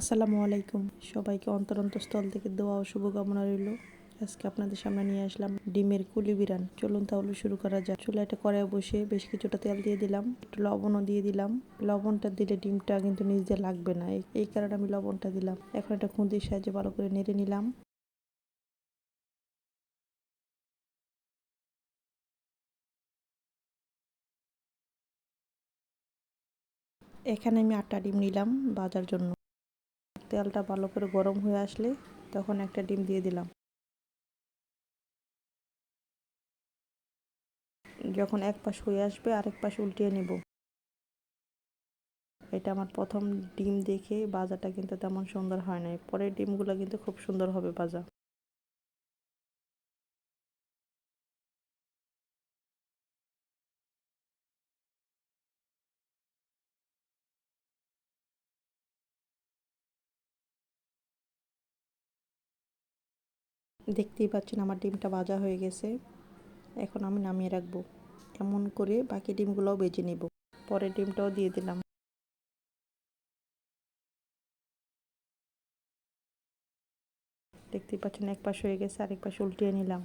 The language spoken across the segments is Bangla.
আসসালামু আলাইকুম। সবাইকে অন্তর অন্তঃস্থল থেকে দোয়া ও শুভকামনা রইল। আজকে আপনাদের সামনে নিয়ে আসলাম ডিমের কুলি বিরান। চলুন তাহলে শুরু করা যাক। চুলা একটা কড়াই বসে বেশ কিছুটা তেল দিয়ে দিলাম। একটু লবণও দিয়ে দিলাম। লবণটা দিলে ডিমটা কিন্তু নিচ দিয়ে লাগবে না। এই- কারণে আমি লবণটা দিলাম। এখন একটা খুন্তির সাহায্যে ভালো করে নেড়ে নিলাম। এখানে আমি আটটা ডিম নিলাম বাজার জন্য। তেলটা ভালো করে গরম হয়ে আসলে তখন একটা ডিম দিয়ে দিলাম। যখন এক পাশ হয়ে আসবে, আরেক পাশ উল্টিয়ে নেব। এটা আমার প্রথম ডিম দেখে বাজাটা কিন্তু তেমন সুন্দর হয় নাই। পরের ডিমগুলো কিন্তু খুব সুন্দর হবে বাজা দেখতেই পাচ্ছেন আমার ডিমটা ভাজা হয়ে গেছে। এখন আমি নামিয়ে রাখব। এমন করে বাকি ডিমগুলোও বেজে নেব। পরের ডিমটাও দিয়ে দিলাম। দেখতেই পাচ্ছেন এক পাশ হয়ে গেছে, আরেক পাশ উল্টিয়ে নিলাম।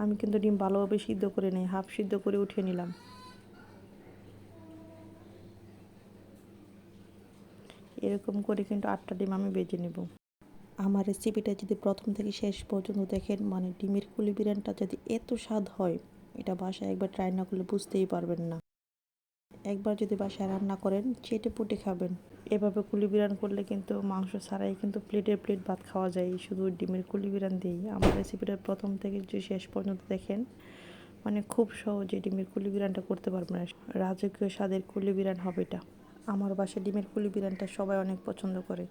আমি কিন্তু ডিম ভালোভাবে সিদ্ধ করে নিই, হাফ সিদ্ধ করে উঠিয়ে নিলাম। এরকম করে কিন্তু আটটা ডিম আমি বেজে নেব। আমার রেসিপিটা যদি প্রথম থেকে শেষ পর্যন্ত দেখেন মানে ডিমের কুলি বিরিয়ানিটা যদি এত স্বাদ হয়, এটা বাসায় একবার ট্রাই না করলে বুঝতেই পারবেন না। একবার যদি বাসায় রান্না করেন, চেটে পুটে খাবেন। এভাবে কুলি বিরান করলে কিন্তু মাংস ছাড়াই কিন্তু প্লেটের প্লেট ভাত খাওয়া যায়, শুধু ডিমের কুলি বিরান দিয়েই। আমার রেসিপিটা প্রথম থেকে যদি শেষ পর্যন্ত দেখেন মানে খুব সহজে ডিমের কুলি বিরানটা করতে পারবেন। রাজকীয় স্বাদের কুলি বিরান হবে এটা। আমার বাসায় ডিমের কুলি বিরিয়ানিটা সবাই অনেক পছন্দ করে।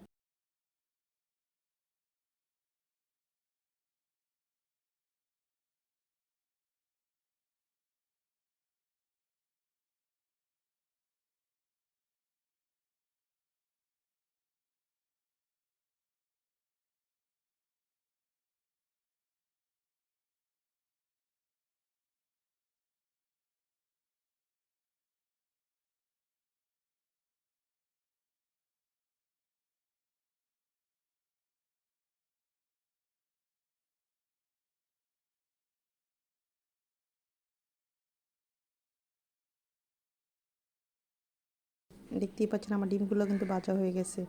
দেখতেই পাচ্ছেন আমার ডিমগুলো কিন্তু ভাজা হয়ে গেছে।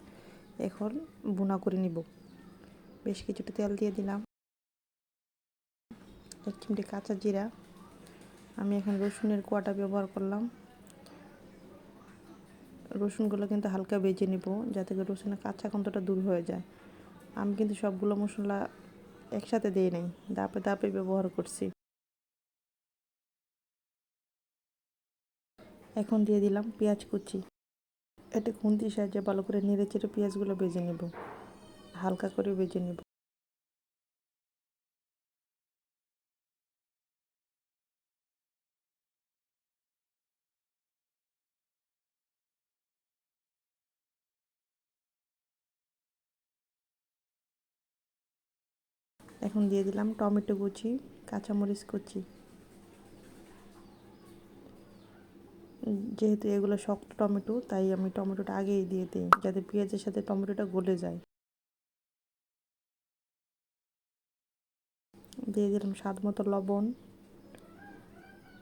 এখন বুনা করে নিব। বেশ কিছুটা তেল দিয়ে দিলাম। এক চিমটি কাঁচা জিরা। আমি এখন রসুনের কোয়াটা ব্যবহার করলাম। রসুনগুলো কিন্তু হালকা বেজে নিব, যাতে করে রসুনের কাঁচা গন্ধটা দূর হয়ে যায়। আমি কিন্তু সবগুলো মশলা একসাথে দিই নাই দাপে দাপে ব্যবহার করছি। এখন দিয়ে দিলাম পেঁয়াজ কুচি। এটা খুন্তির সাহায্যে ভালো করে নেড়ে চেড়ে পেঁয়াজগুলো বেজে নেব। হালকা করে বেজে নেব। এখন দিয়ে দিলাম টমেটো কুচি, কাঁচামরিচ কুচি। যেহেতু এগুলো শক্ত টমেটো, তাই আমি টমেটোটা আগেই দিয়ে দিই যাতে পেঁয়াজের সাথে টমেটোটা গলে যায়। দিয়ে দিলাম স্বাদ মতো লবণ,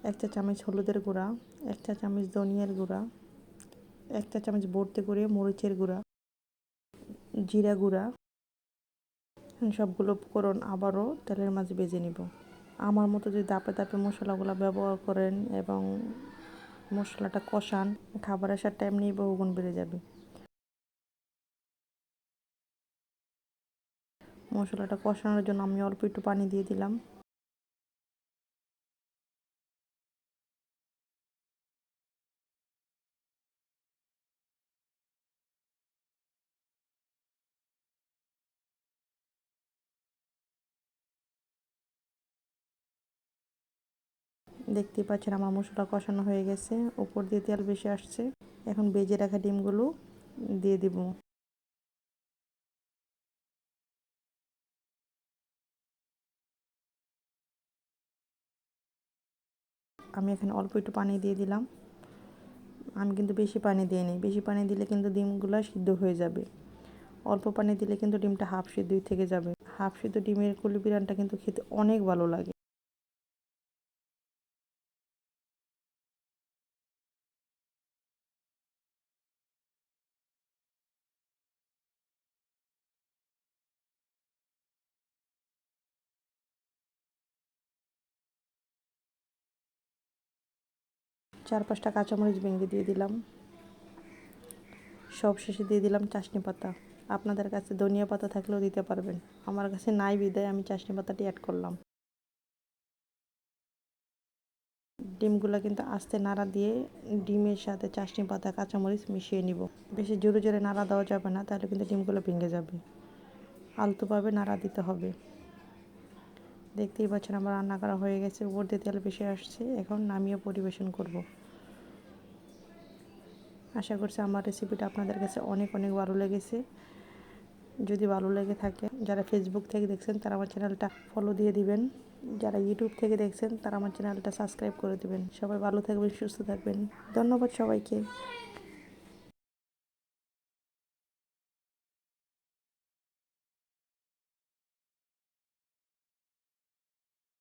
এক চা চামচ হলুদের গুঁড়া, এক চা চামচ ধনিয়ার গুঁড়া, এক চা চামচ ভর্তি করে মরিচের গুঁড়া, জিরা গুঁড়া, সবগুলো উপকরণ আবারও তেলের মাঝে বেজে নিব। আমার মতো যদি দাপে দাপে মশলাগুলো ব্যবহার করেন এবং মশলাটা কষান খাবার আসার টাইম নিয়ে বহুগুণ বেড়ে যাবে। মশলাটা কষানোর জন্য আমি অল্প একটু পানি দিয়ে দিলাম। দেখতেই পাচ্ছেন আমার মশলা কষানো হয়ে গেছে। উপর দিয়ে তেল বেশি আসছে। এখন বেজে রাখা ডিমগুলো দিয়ে দিব। আমি এখানে অল্প একটু পানি দিয়ে দিলাম। আমি কিন্তু বেশি পানি দিইনি। বেশি পানি দিলে কিন্তু ডিমগুলো সিদ্ধ হয়ে যাবে। অল্প পানি দিলে কিন্তু ডিমটা হাফ সিদ্ধই থেকে যাবে। হাফ সিদ্ধ ডিমের কুলি বিরানটা কিন্তু খেতে অনেক ভালো লাগে। চার পাঁচটা কাঁচামরিচ ভেঙে দিয়ে দিলাম। সব শেষে দিয়ে দিলাম চাশনি পাতা। আপনাদের কাছে ধনিয়া পাতা থাকলেও দিতে পারবেন। আমার কাছে নাই বিদায়, আমি চাশনি পাতাটি অ্যাড করলাম। ডিমগুলো কিন্তু আস্তে নাড়া দিয়ে ডিমের সাথে চাশনি পাতা, কাঁচামরিচ মিশিয়ে নিব। বেশি জোরে জোরে নাড়া দেওয়া যাবে না, তাহলে কিন্তু ডিমগুলো ভেঙে যাবে। আলতোভাবে নাড়া দিতে হবে। দেখতেই পাচ্ছেন আমার রান্না করা হয়ে গেছে, উপর দিয়ে তেল বেশি আসছে। এখন নামিয়ে পরিবেশন করব। আশা করছি আমার রেসিপিটা আপনাদের কাছে অনেক অনেক ভালো লেগেছে। যদি ভালো লেগে থাকে, যারা ফেসবুক থেকে দেখছেন, তারা আমার চ্যানেলটা ফলো দিয়ে দিবেন। যারা ইউটিউব থেকে দেখছেন, তারা আমার চ্যানেলটা সাবস্ক্রাইব করে দিবেন। সবাই ভালো থাকবেন, সুস্থ থাকবেন। ধন্যবাদ সবাইকে।